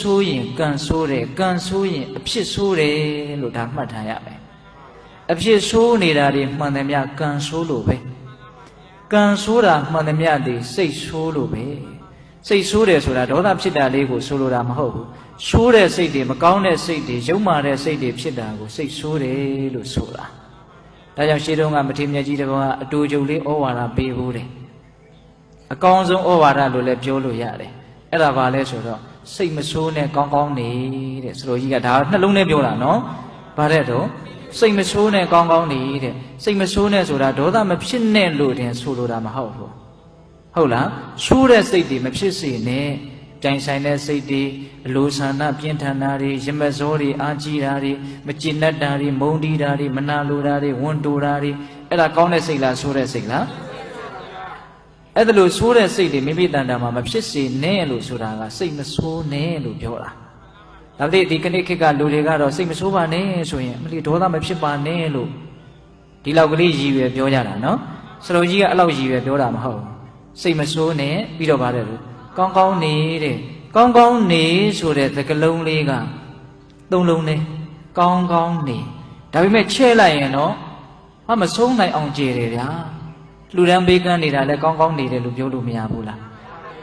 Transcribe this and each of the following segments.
ဆိုးရင်ကံဆိုးတယ်ကံဆိုးရင်အဖြစ်ဆိုးတယ်လို့ဒါမှတ်ထားရမယ်အဖြစ်ဆိုးနေတာတွေမှန်တယ်မြကံဆိုးလို့ပဲကံဆိုးတာမှန်တယ်မြတွေစိတ်ဆိုးလို့ပဲစိတ်ဆိုးတယ်ဆိုတာဒေါသဖြစ်တာလေးကိုဆိုလိုတာမဟုတ်ဘူးဆိုးတဲ့စိတ်တွေမကောင်းတဲ့စိတ်တွေယုံမာတဲ့စိတ်တွေဖြစ်တာကိုစိတ်ဆိုးတယ်လို့ဆိုတာဒါကြောင့်ရှေးတုန်းကမထေမြတ်ကြီးတကောင်ကအတူတူလေးဩဝါဒပေးဖို့တယ်အကောင်းဆုံးဩဝါဒလို့လည်းပြောလို့ရတယ်အဲ့ဒါဘာလဲဆိုတော့ စိတ်မဆိုးနဲ့ကောင်းကောင်းနေတဲ့ဆိုလိုကြီးကဒါနှလုံးထဲပြောတာနော်ဗါတဲ့တော့စိတ်မဆိုးနဲ့ကောင်းကောင်းနေတဲ့စိတ်မဆိုးနဲ့ဆိုတာဒေါသမဖြစ်နဲ့လို့တင်ဆိုလိုတာမဟုတ်ဘူးဟုတ်လားဆိုးတဲ့စိတ်တွေမဖြစ်စေနဲ့ကြိုင်ဆိုင်တဲ့စိတ်တွေအလိုဆန္ဒပြင်းထန်တာတွေရမဇောတွေအာကြီးတာတွေမကျင်တတ်တာတွေမုန်းတီးတာတွေမနာလိုတာတွေဝန်တိုတာတွေအဲ့ဒါကောင်းတဲ့စိတ်လားဆိုးတဲ့စိတ်လား အဲ့ဒါလို့ဆိုးတဲ့စိတ်တွေမိမိတန်တာမှာမဖြစ်စေနဲ့လို့ဆိုတာကစိတ်မဆိုးနဲ့လို့ပြောတာဒါပေမဲ့ဒီကနေ့ခေတ်ကလူတွေကတော့စိတ်မဆိုးပါနဲ့ဆိုရင်အမလီဒေါသမဖြစ်ပါနဲ့လို့ဒီလောက်ကလေးရည်ရွယ်ပြောကြတာနော်စလုံးကြီးကအဲ့လောက်ရည်ရွယ်ပြောတာမဟုတ်ဘူးစိတ်မဆိုးနဲ့ပြီးတော့ပါတယ်လို့ကောင်းကောင်းနေတဲ့ကောင်းကောင်းနေဆိုတဲ့သကလုံးလေးကသုံးလုံးနဲ့ကောင်းကောင်းနေဒါပေမဲ့ချဲ့လိုက်ရင်တော့ဟာမဆုံးနိုင်အောင်ကြည်တယ်ဗျာ လူတန်းဘေးကန်းနေတာလည်းကောင်းကောင်းနေတယ်လို့ပြောလို့မရဘူးလား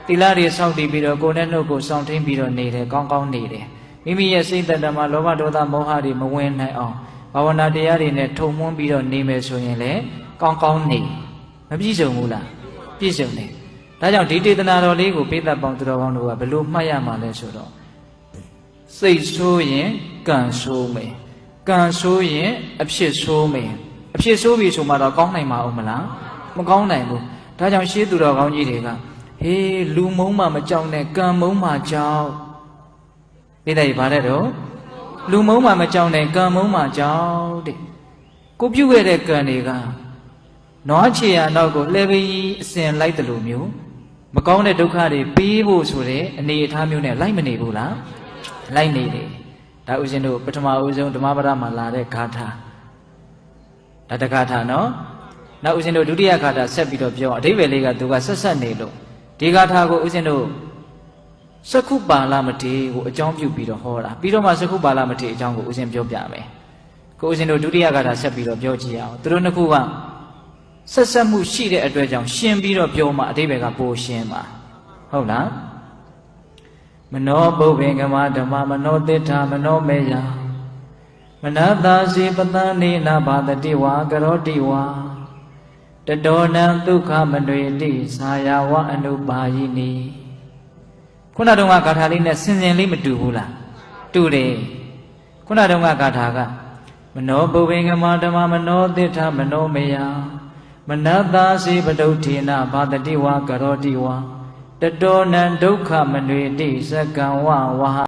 တိလာတွေစောင့်တည်ပြီးတော့ကိုယ်နဲ့နှုတ်ကိုစောင့်ထိန်ပြီးတော့နေတယ်ကောင်းကောင်းနေတယ်မိမိရဲ့စိတ်တတမှာလောဘဒေါသမောဟတွေမဝင်နိုင်အောင်ဘာဝနာတရားတွေနဲ့ထုံမွန်းပြီးတော့နေမယ်ဆိုရင်လည်းကောင်းကောင်းနေမပြည့်စုံဘူးလားပြည့်စုံတယ်ဒါကြောင့်ဒီတေသနာတော်လေးကိုပိသက်ပေါင်းသူတော်ကောင်းတို့ကဘယ်လိုမှတ်ရမှာလဲဆိုတော့စိတ်ဆိုးရင်ကံဆိုးမယ်ကံဆိုးရင်အဖြစ်ဆိုးမယ်အဖြစ်ဆိုးပြီဆိုမှတော့ကောင်းနိုင်မှာအောင်မလား မကောင်းနိုင်ဘူးဒါကြောင့်ရှေးသူတော်ကောင်းကြီးတွေကဟေးလူမုံမှမကြောက်နဲ့ကံမုံမှကြောက်သိတယ်ဗါတဲ့တော့လူမုံမှမကြောက်နဲ့ကံမုံမှကြောက်တဲ့ကိုပြုတ်ခဲ့တဲ့ကံတွေကနွားချေရနောက်ကိုလှဲပကြီးအစဉ်လိုက်တယ်လို့မျိုးမကောင်းတဲ့ဒုက္ခတွေပေးဖို့ဆိုတဲ့အနေအထားမျိုးနဲ့လိုက်မနေဘူးလားလိုက်နေတယ်ဒါဥစဉ်တို့ပထမဦးဆုံးဓမ္မပဒမှာလာတဲ့ဂါထာဒါတဂါထာနော် နောက်ဦးဇင်းတို့ဒုတိယဂါထာဆက်ပြီးတော့ပြောအဓိပ္ပာယ်လေးကသူကဆက်ဆက်နေလို့ဒီဂါထာကိုဦးဇင်းတို့စကုပါလမထေကိုအကြောင်းပြုပြီးတော့ဟောတာပြီးတော့မှစကုပါလမထေအကြောင်းကိုဦးဇင်းပြောပြမယ်ကိုဦးဇင်းတို့ဒုတိယဂါထာဆက်ပြီးတော့ပြောကြည့်ရအောင်သူတို့နှစ်ခုကဆက်ဆက်မှုရှိတဲ့အတွက်ကြောင့်ရှင်းပြီးတော့ပြောမှအဓိပ္ပာယ်ကပိုရှင်းပါဟုတ်လားမနောပုဗ္ဗေကမဓမ္မမနောတိဋ္ဌမနောမေယမနတာစီပတန်နေနာဘာတတိဝါကရောတိဝါ တတောနံဒုက္ခမနွေတိသာယဝအနုပါယိနိခုနတုန်းကဂါထာလေးနဲ့ဆင်စင်လေးမတူဘူးလားတူတယ်ခုနတုန်းကဂါထာကမနောပုဗ္ဗေကမဓမ္မမနောတိဋ္ဌမနောမေယမနတာစီပတုဋ္ဌိနာဘာတတိဝါကရောတိဝါတတောနံဒုက္ခမနွေတိသကံဝဝဟ